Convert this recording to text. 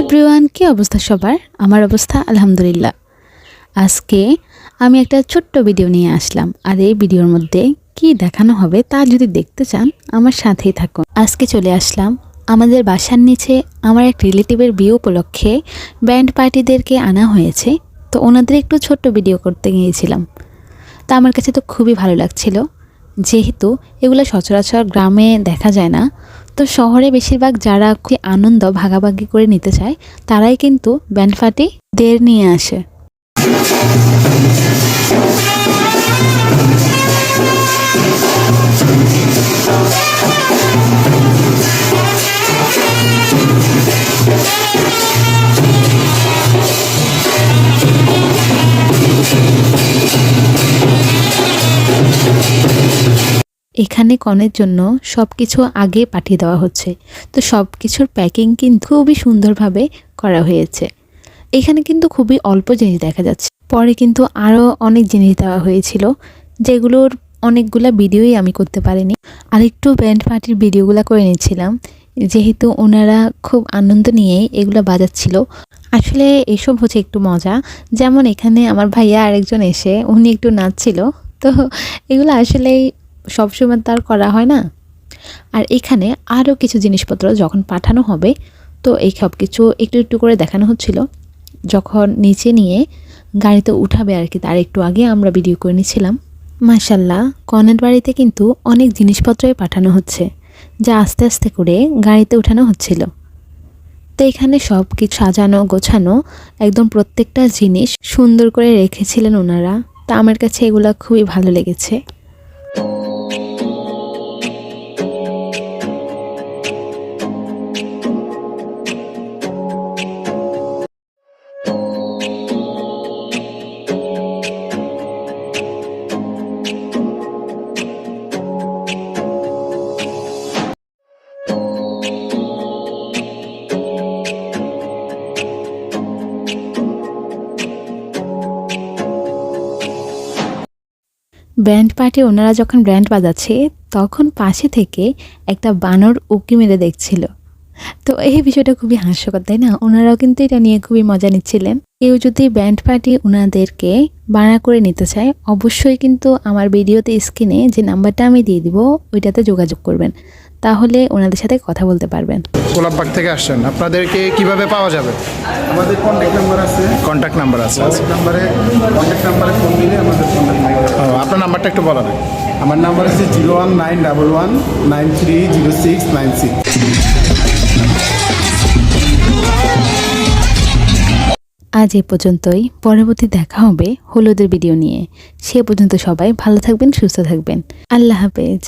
Everyone কি অবস্থা সবার? আমার অবস্থা আলহামদুলিল্লাহ। আজকে আমি একটা ছোট্ট ভিডিও নিয়ে আসলাম। আর এই ভিডিওর মধ্যে কি দেখানো হবে তা যদি দেখতে চান, আমার সাথেই থাকুন। আজকে চলে আসলাম আমাদের বাসার নিচে আমার এক রিলেটিভের বিয়ে উপলক্ষে ব্যান্ড পার্টিদেরকে আনা হয়েছে। তো ওনাদের একটু ছোট্ট ভিডিও করতে গিয়েছিলাম। তা আমার কাছে তো খুবই ভালো লাগছিল। যেহেতু এগুলো সচরাচর গ্রামে দেখা যায় না তো শহরে বেশিরভাগ যারা আনন্দ, ভাগাভাগি করে নিতে চায়, তারাই কিন্তু ব্যান্ড পার্টি দের নিয়ে আসে। এখানে কনের জন্য সব কিছু আগে পাঠিয়ে দেওয়া হচ্ছে। তো সব কিছুর প্যাকিং কিন্তু খুবই সুন্দরভাবে করা হয়েছে। এখানে কিন্তু খুবই অল্প জিনিস দেখা যাচ্ছে। পরে কিন্তু আরও অনেক জিনিস দেওয়া হয়েছিল, যেগুলোর অনেকগুলা ভিডিওই আমি করতে পারিনি। আর একটু ব্যান্ড পার্টির ভিডিওগুলো করে নিয়েছিলাম যেহেতু ওনারা খুব আনন্দ নিয়ে এগুলো বাজাচ্ছিল। আসলে এসব হচ্ছে একটু মজা। যেমন এখানে আমার ভাইয়া আরেকজন এসে, উনি একটু নাচছিল। তো এগুলো আসলেই সবসময় তার করা হয় না। আর এখানে আরও কিছু জিনিসপত্র যখন পাঠানো হবে, তো এই সব কিছু একটু একটু করে দেখানো হচ্ছিল। যখন নিচে নিয়ে গাড়িতে উঠাবে আর কি, তার একটু আগে আমরা ভিডিও করে নিয়েছিলাম মাসাল্লাহ কনের বাড়িতে কিন্তু অনেক জিনিসপত্রই পাঠানো হচ্ছে, যা আস্তে আস্তে করে গাড়িতে উঠানো হচ্ছিল। তো এখানে সব কিছু সাজানো, গোছানো, একদম প্রত্যেকটা জিনিস সুন্দর করে রেখেছিলেন ওনারা। তা আমার কাছে এগুলো খুবই ভালো লেগেছে। ব্যান্ড পার্টি ওনারা যখন ব্যান্ড বাজাচ্ছে তখন পাশে থেকে একটা বানর উকি মেরে দেখছিল। তো এই বিষয়টা খুবই হাস্যকর তাই না? ওনারাও কিন্তু এটা নিয়ে খুবই মজা নিচ্ছিলেন। কেউ যদি ব্যান্ড পার্টি ওনাদেরকে বানা করে নিতে চায় অবশ্যই কিন্তু আমার ভিডিওতে স্ক্রিনে যে নাম্বারটা আমি দিয়ে দিব ওইটাতে যোগাযোগ করবেন। তাহলে ওনাদের সাথে কথা বলতে পারবেন। গোলাপবাগ থেকে আসছেন। আপনাদেরকে কীভাবে পাওয়া যাবে? আমাদের কন্ট্যাক্ট নাম্বার আছে। কন্ট্যাক্ট নাম্বার আছে। আছে নাম্বারে কন্ট্যাক্ট নাম্বারে ফোন দিলে আমাদের কন্ট্যাক্ট নাম্বার নাম্বারটা একটু বলা যায়। আমার নাম্বার আছে zero one nine double one nine three zero six nine six. আজ এ পর্যন্তই। পরবর্তী দেখা হবে হলুদের ভিডিও নিয়ে। সে পর্যন্ত সবাই ভালো থাকবেন সুস্থ থাকবেন। আল্লাহ হাফেজ।